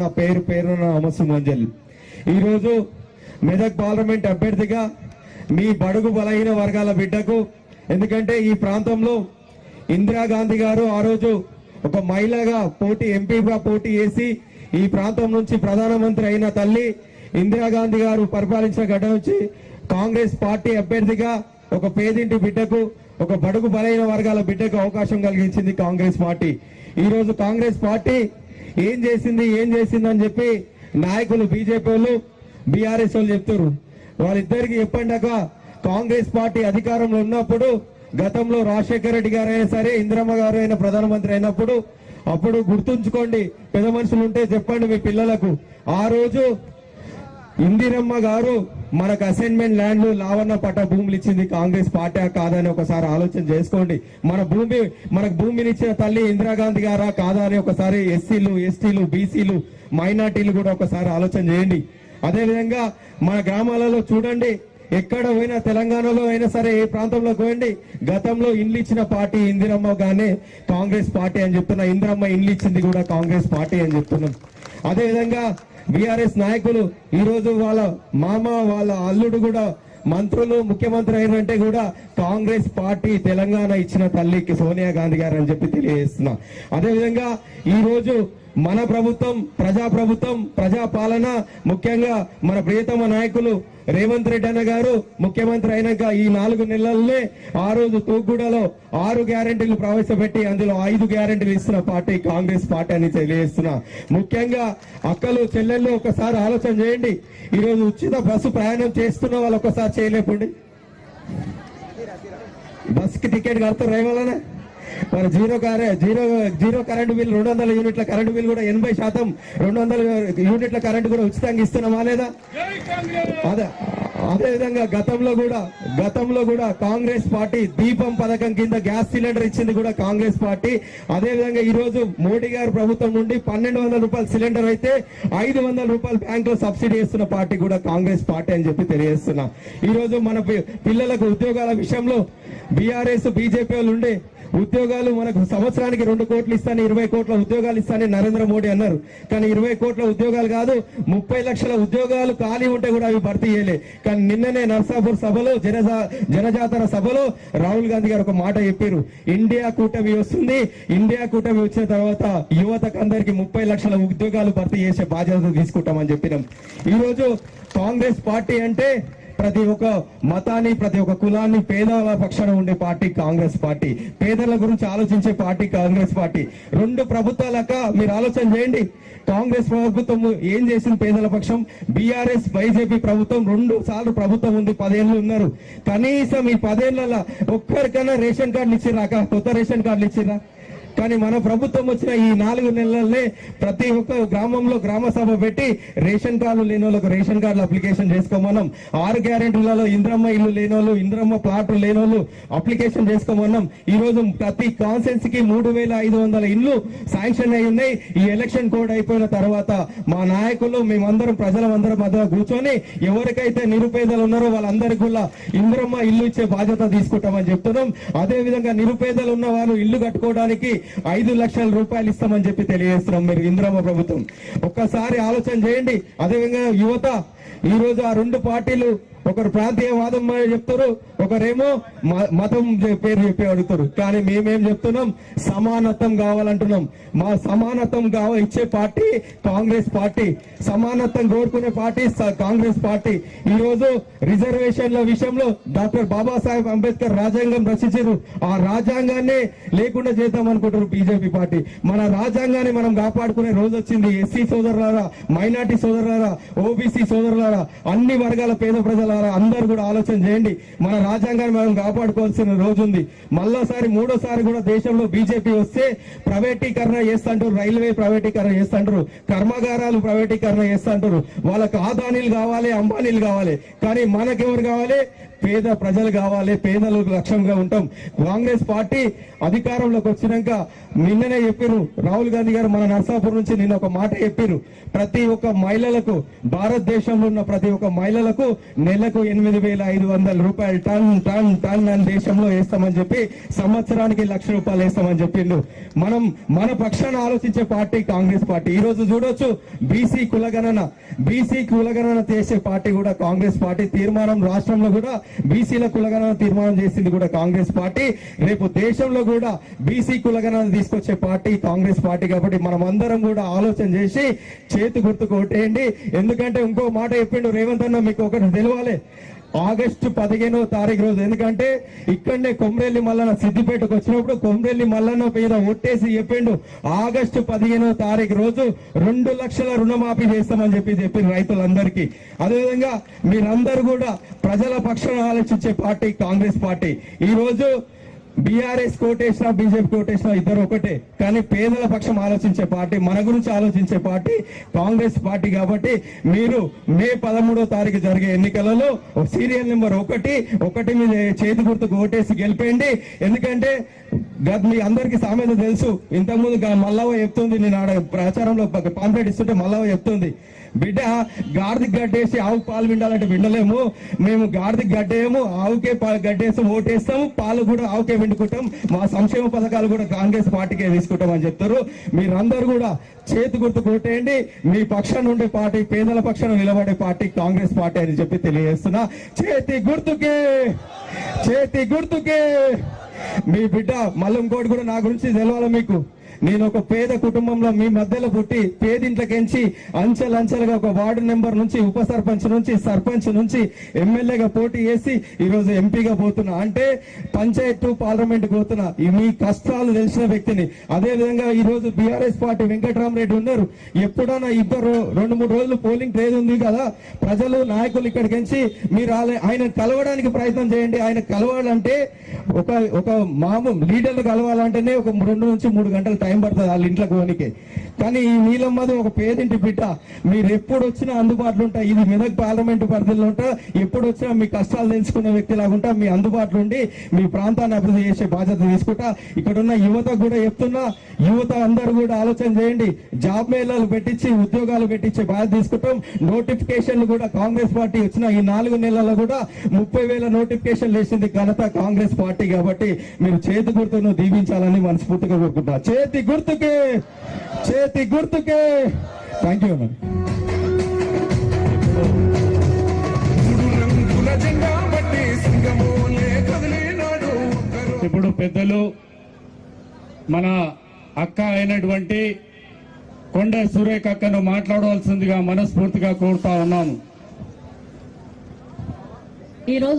నా పేరు పేరు అమసు మంజల్. ఈరోజు మెదక్ పార్లమెంట్ అభ్యర్థిగా మీ బడుగు బలహీన వర్గాల బిడ్డకు ఎందుకంటే ఈ ప్రాంతంలో ఇందిరాగాంధీ గారు ఆ రోజు ఒక మహిళగా పోటీ ఎంపీగా పోటీ చేసి ఈ ప్రాంతం నుంచి ప్రధానమంత్రి అయిన తల్లి ఇందిరాగాంధీ గారు పరిపాలించిన గడ్డ నుంచి కాంగ్రెస్ పార్టీ అభ్యర్థిగా ఒక పేదింటి బిడ్డకు ఒక బడుగు బలైన వర్గాల బిడ్డకు అవకాశం కలిగించింది కాంగ్రెస్ పార్టీ. ఈ రోజు కాంగ్రెస్ పార్టీ ఏం చేసింది ఏం చేసింది అని చెప్పి నాయకులు బీజేపీ వాళ్ళు బీఆర్ఎస్ వాళ్ళు చెప్తారు వాళ్ళిద్దరికి చెప్పండాక కాంగ్రెస్ పార్టీ అధికారంలో ఉన్నప్పుడు గతంలో రాజశేఖర రెడ్డి గారు అయినా సరే ఇందిరమ్మ గారు అయినా ప్రధానమంత్రి అయినప్పుడు అప్పుడు గుర్తుంచుకోండి పెద్ద మనుషులు ఉంటే చెప్పండి మీ పిల్లలకు. ఆ రోజు ఇందిరమ్మ గారు మనకు అసైన్మెంట్ ల్యాండ్లు లావన్న పట్ట భూములు ఇచ్చింది కాంగ్రెస్ పార్టీ కాదని ఒకసారి ఆలోచన చేసుకోండి. మన భూమి మనకు భూమిని ఇచ్చిన తల్లి ఇందిరాగాంధీ గారా కాదా అని ఒకసారి ఎస్సీలు ఎస్టీలు బీసీలు మైనార్టీలు కూడా ఒకసారి ఆలోచన చేయండి. అదేవిధంగా మన గ్రామాలలో చూడండి ఎక్కడ పోయినా తెలంగాణలో అయినా సరే ఏ ప్రాంతంలో పోయండి గతంలో ఇండ్లు ఇచ్చిన పార్టీ ఇందిరమ్మ గానే కాంగ్రెస్ పార్టీ అని చెప్తున్నా ఇందిరమ్మ ఇండ్లు ఇచ్చింది కూడా కాంగ్రెస్ పార్టీ అని చెప్తున్నాం. అదేవిధంగా బీఆర్ఎస్ నాయకులు ఈరోజు వాళ్ళ మామ వాళ్ళ అల్లుడు కూడా మంత్రులు ముఖ్యమంత్రి అయినంటే కూడా కాంగ్రెస్ పార్టీ తెలంగాణ ఇచ్చిన తల్లికి సోనియా గాంధీ గారు అని చెప్పి తెలియజేస్తున్నా. అదేవిధంగా ఈరోజు మన ప్రభుత్వం ప్రజా ప్రభుత్వం ప్రజా పాలన ముఖ్యంగా మన ప్రియతమ నాయకులు రేవంత్ రెడ్డి అన్న గారు ముఖ్యమంత్రి అయినాక ఈ నాలుగు నెలల్లోనే ఆ రోజు తూగుడలో ఆరు గ్యారెంటీలు ప్రవేశపెట్టి అందులో ఐదు గ్యారెంటీలు ఇస్తున్న పార్టీ కాంగ్రెస్ పార్టీ అని తెలియజేస్తున్నా. ముఖ్యంగా అక్కలు చెల్లెళ్ళు ఒకసారి ఆలోచన చేయండి. ఈరోజు ఉచిత బస్సు ప్రయాణం చేస్తున్న వాళ్ళు ఒకసారి చేయలేపండి బస్కి టికెట్ కడతారు రేవాలనే మరి జీరో కారే జీరో జీరో కరెంటు బిల్ రెండు వందల యూనిట్ల కరెంటు బిల్ కూడా ఎనభై శాతం రెండు వందల యూనిట్ల కరెంటు కూడా ఉచితంగా ఇస్తున్నామా లేదా? అదే అదే విధంగా గతంలో కూడా గతంలో కూడా కాంగ్రెస్ పార్టీ దీపం పథకం కింద గ్యాస్ సిలిండర్ ఇచ్చింది కూడా కాంగ్రెస్ పార్టీ. అదే విధంగా మోడీ గారు ప్రభుత్వం నుండి పన్నెండు వందల రూపాయల సిలిండర్ అయితే ఐదు వందల రూపాయలు బ్యాంకులో సబ్సిడీ ఇస్తున్న పార్టీ కూడా కాంగ్రెస్ పార్టీ అని చెప్పి తెలియజేస్తున్నా. ఈరోజు మన పిల్లలకు ఉద్యోగాల విషయంలో బీఆర్ఎస్ బీజేపీ వాళ్ళు ఉండే ఉద్యోగాలు మనకు సంవత్సరానికి రెండు కోట్లు ఇస్తాను ఇరవై కోట్ల ఉద్యోగాలు ఇస్తానని నరేంద్ర మోడీ అన్నారు. కానీ ఇరవై కోట్ల ఉద్యోగాలు కాదు ముప్పై లక్షల ఉద్యోగాలు ఖాళీ ఉంటే కూడా అవి భర్తీ చేయలే. కానీ నిన్ననే నర్సాపూర్ సభలో జనజా జనజాతర సభలో రాహుల్ గాంధీ గారు ఒక మాట చెప్పారు. ఇండియా కూటమి వస్తుంది ఇండియా కూటమి వచ్చిన తర్వాత యువతకు అందరికి ముప్పై లక్షల ఉద్యోగాలు భర్తీ చేసే బాధ్యత తీసుకుంటామని చెప్పినాం. ఈరోజు కాంగ్రెస్ పార్టీ అంటే ప్రతి ఒక్క మతాన్ని ప్రతి ఒక్క కులాన్ని పేదల పక్షాన ఉండే పార్టీ కాంగ్రెస్ పార్టీ. పేదల గురించి ఆలోచించే పార్టీ కాంగ్రెస్ పార్టీ. రెండు ప్రభుత్వాలక మీరు ఆలోచన చేయండి. కాంగ్రెస్ ప్రభుత్వం ఏం చేసింది పేదల పక్షం? బీఆర్ఎస్ బీజేపీ ప్రభుత్వం రెండు సార్లు ప్రభుత్వం ఉంది పదేళ్ళు ఉన్నారు. కనీసం ఈ పదేళ్ళలో ఒక్కరికైనా రేషన్ కార్డులు ఇచ్చిరాక కొత్త రేషన్ కార్డులు ఇచ్చిరా కానీ మన ప్రభుత్వం వచ్చిన ఈ నాలుగు నెలలనే ప్రతి ఒక్క గ్రామంలో గ్రామ సభ పెట్టి రేషన్ కార్డు లేని వాళ్ళకు రేషన్ కార్డులు అప్లికేషన్ చేసుకోమన్నాం. ఆరు గ్యారెంటీలలో ఇంద్రమ్మ ఇల్లు లేని వాళ్ళు ఇంద్రమ్మ ప్లాట్లు లేని వాళ్ళు అప్లికేషన్ చేసుకోమన్నాం. ఈ రోజు ప్రతి కాన్సెన్స్కి మూడు వేల ఐదు వందల ఇల్లు శాంక్షన్ అయి ఉన్నాయి. ఈ ఎలక్షన్ కోడ్ అయిపోయిన తర్వాత మా నాయకులు మేమందరం ప్రజలందరం మధ్య కూర్చొని ఎవరికైతే నిరుపేదలు ఉన్నారో వాళ్ళందరికీ కూడా ఇంద్రమ్మ ఇల్లు ఇచ్చే బాధ్యత తీసుకుంటామని చెప్తున్నాం. అదే విధంగా నిరుపేదలు ఉన్న వారు ఇల్లు కట్టుకోవడానికి ఐదు లక్షల రూపాయలు ఇస్తామని చెప్పి తెలియజేస్తున్నాం మీరు ఇంద్రమ్మ ప్రభుత్వం. ఒక్కసారి ఆలోచన చేయండి. అదేవిధంగా యువత ఈ రోజు ఆ రెండు పార్టీలు ఒకరు ప్రాంతీయవాదం అని చెప్తారు ఒకరేమో మతం పేరు చెప్పి అడుగుతారు. కానీ మేమేం చెప్తున్నాం? సమానత్వం కావాలంటున్నాం. మా సమానత్వం కావ ఇచ్చే పార్టీ కాంగ్రెస్ పార్టీ. సమానత్వం కోరుకునే పార్టీ కాంగ్రెస్ పార్టీ. ఈ రోజు రిజర్వేషన్ల విషయంలో డాక్టర్ బాబాసాహెబ్ అంబేద్కర్ రాజ్యాంగం రచించారు. ఆ రాజ్యాంగాన్ని లేకుండా చేద్దాం అనుకుంటారు బీజేపీ పార్టీ. మన రాజ్యాంగాన్ని మనం కాపాడుకునే రోజు వచ్చింది ఎస్సీ సోదరులారా మైనార్టీ సోదరులారా ఓబీసీ సోదరులారా అన్ని వర్గాల పేద ప్రజలారా అందరూ కూడా ఆలోచన చేయండి. మన రాజ్యాంగాన్ని మనం కాపాడుకోవాల్సిన రోజు ఉంది మళ్ళోసారి మూడోసారి కూడా దేశంలో బీజేపీ వస్తే ప్రైవేటీకరణ చేస్తుంటారు రైల్వే ప్రైవేటీకరణ చేస్తుంటారు కర్మాగారాలు ప్రైవేటీకరణ చేస్తుంటారు. వాళ్ళకు ఆదానీలు కావాలి అంబానీలు కావాలి. కానీ మనకెవరు కావాలి? పేద ప్రజలు కావాలి పేదలకు లక్ష్యంగా ఉంటాం. కాంగ్రెస్ పార్టీ అధికారంలోకి వచ్చినాక నిన్ననే చెప్పారు రాహుల్ గాంధీ గారు మన నర్సాపూర్ నుంచి నిన్న ఒక మాట చెప్పారు ప్రతి ఒక్క మహిళలకు భారతదేశంలో ఉన్న ప్రతి ఒక్క మహిళలకు నెలకు ఎనిమిది వేల ఐదు వందల రూపాయలు టన్ టన్ టన్ అని దేశంలో వేస్తామని చెప్పి సంవత్సరానికి లక్ష రూపాయలు వేస్తామని చెప్పిండు మనం మన పక్షాన ఆలోచించే పార్టీ కాంగ్రెస్ పార్టీ. ఈ రోజు చూడొచ్చు బీసీ కులగణన. బీసీ కులగణన చేసే పార్టీ కూడా కాంగ్రెస్ పార్టీ. తీర్మానం రాష్ట్రంలో కూడా బీసీల కులగణన తీర్మానం చేసింది కూడా కాంగ్రెస్ పార్టీ. రేపు దేశంలో కూడా బీసీ కులగణన తీసుకొచ్చే పార్టీ కాంగ్రెస్ పార్టీ కాబట్టి మనం అందరం కూడా ఆలోచన చేసి చేతి గుర్తు కొట్టేయండి ఎందుకంటే ఇంకో మాట చెప్పిండు రేవంత్ అన్న మీకు ఒకటి తెలియాలి. ఆగస్టు పదిహేనో తారీఖు రోజు. ఎందుకంటే ఇక్కడనే కొమరెల్లి మల్లన్న సిద్దిపేటకు వచ్చినప్పుడు కొమరెల్లి మల్లన్న మీద ఒట్టేసి చెప్పిండు ఆగస్టు పదిహేనో తారీఖు రోజు రెండు లక్షల రుణమాఫీ చేస్తామని చెప్పి చెప్పింది రైతులందరికీ. అదేవిధంగా మీరందరూ కూడా ప్రజల పక్షాన ఆలోచించే పార్టీ కాంగ్రెస్ పార్టీ. ఈ రోజు బీఆర్ఎస్ కోటేసినా బీజేపీ కోటేసినా ఇద్దరు ఒకటే. కానీ పేదల పక్షం ఆలోచించే పార్టీ మన గురించి ఆలోచించే పార్టీ కాంగ్రెస్ పార్టీ కాబట్టి మీరు మే పదమూడో తారీఖు జరిగే ఎన్నికలలో సీరియల్ నెంబర్ ఒకటి ఒకటి మీద చేతి గుర్తుకు ఓటేసి గెలిపేయండి. ఎందుకంటే గత మీ అందరికి సామెత తెలుసు. ఇంతకుముందు గా- మల్లవ్వ చెప్తుంది నేను ఆడ ప్రచారంలో పాంప్లెట్ ఇస్తుంటే మల్లవ్వ చెప్తుంది. బిడ్డ గాడిది గడ్డేసి ఆవు పాలు విండాలంటే విండలేము మేము గాడిది గడ్డేయము ఆవుకే గడ్డేసి ఓటేస్తాము పాలు కూడా ఆవుకే విండుకుంటాం. మా సంక్షేమ పథకాలు కూడా కాంగ్రెస్ పార్టీకే తీసుకుంటాం అని చెప్తారు. మీరందరూ కూడా చేతి గుర్తు కొట్టేయండి. మీ పక్షాన ఉండే పార్టీ పేదల పక్షాన నిలబడే పార్టీ కాంగ్రెస్ పార్టీ అని చెప్పి తెలియజేస్తున్నా. చేతి గుర్తుకే చేతి గుర్తుకే. మీ బిడ్డ మళ్ళీ ఇంకోటి కూడా నా గురించి తెలవాలి మీకు? నేను ఒక పేద కుటుంబంలో మీ మధ్యలో పుట్టి పేదింట్లకెంచి అంచెలంచెలుగా ఒక వార్డు నెంబర్ నుంచి ఉప సర్పంచ్ నుంచి సర్పంచ్ నుంచి ఎమ్మెల్యేగా పోటీ చేసి ఈరోజు ఎంపీగా పోతున్నా. అంటే పంచాయత్ టు పార్లమెంట్ పోతున్నా. ఈ మీ కష్టాలు తెలిసిన వ్యక్తిని. అదే విధంగా ఈ రోజు బీఆర్ఎస్ పార్టీ వెంకటరామరెడ్డి ఉన్నారు. ఎప్పుడైనా ఇద్దరు రెండు మూడు రోజులు పోలింగ్ ట్రేజ్ ఉంది కదా? ప్రజలు నాయకులు ఇక్కడికి మీరు ఆయన కలవడానికి ప్రయత్నం చేయండి. ఆయన కలవాలంటే ఒక ఒక మామూలు లీడర్లు కలవాలంటేనే ఒక రెండు నుంచి మూడు గంటలు టైం పడుతుంది వాళ్ళ ఇంట్లో పోనీకి. కానీ ఈ నీలమ్మది ఒక పేదింటి బిడ్డ. మీరు ఎప్పుడు వచ్చినా అందుబాటులో ఉంటా. ఇది మెదక్ పార్లమెంట్ పరిధిలో ఉంటా. ఎప్పుడు వచ్చినా మీ కష్టాలు తెలుసుకున్న వ్యక్తి లాగుంటా మీ అందుబాటులో ఉండి మీ ప్రాంతాన్ని అభివృద్ధి చేసే బాధ్యత తీసుకుంటా. ఇక్కడ ఉన్న యువత కూడా చెప్తున్నా. యువత అందరూ కూడా ఆలోచన చేయండి. జాబ్ మేళాలు పెట్టించి ఉద్యోగాలు పెట్టించే బాధ్యత తీసుకుంటాం. నోటిఫికేషన్లు కూడా కాంగ్రెస్ పార్టీ వచ్చిన ఈ నాలుగు నెలల్లో కూడా ముప్పై వేల నోటిఫికేషన్లు వేసింది ఘనత కాంగ్రెస్ పార్టీ కాబట్టి మీరు చేతి గుర్తును దీవించాలని మనస్ఫూర్తిగా కోరుకుంటున్నా. చేతి గుర్తుకే! చేతి గుర్తుకే. థ్యాంక్ యూ ఒక్కరు ఇప్పుడు పెద్దలు మన అక్క అయినటువంటి కొండ సురేఖ అక్కను మాట్లాడవలసిందిగా మనస్ఫూర్తిగా కోరుతా ఉన్నాము. ఈ రోజు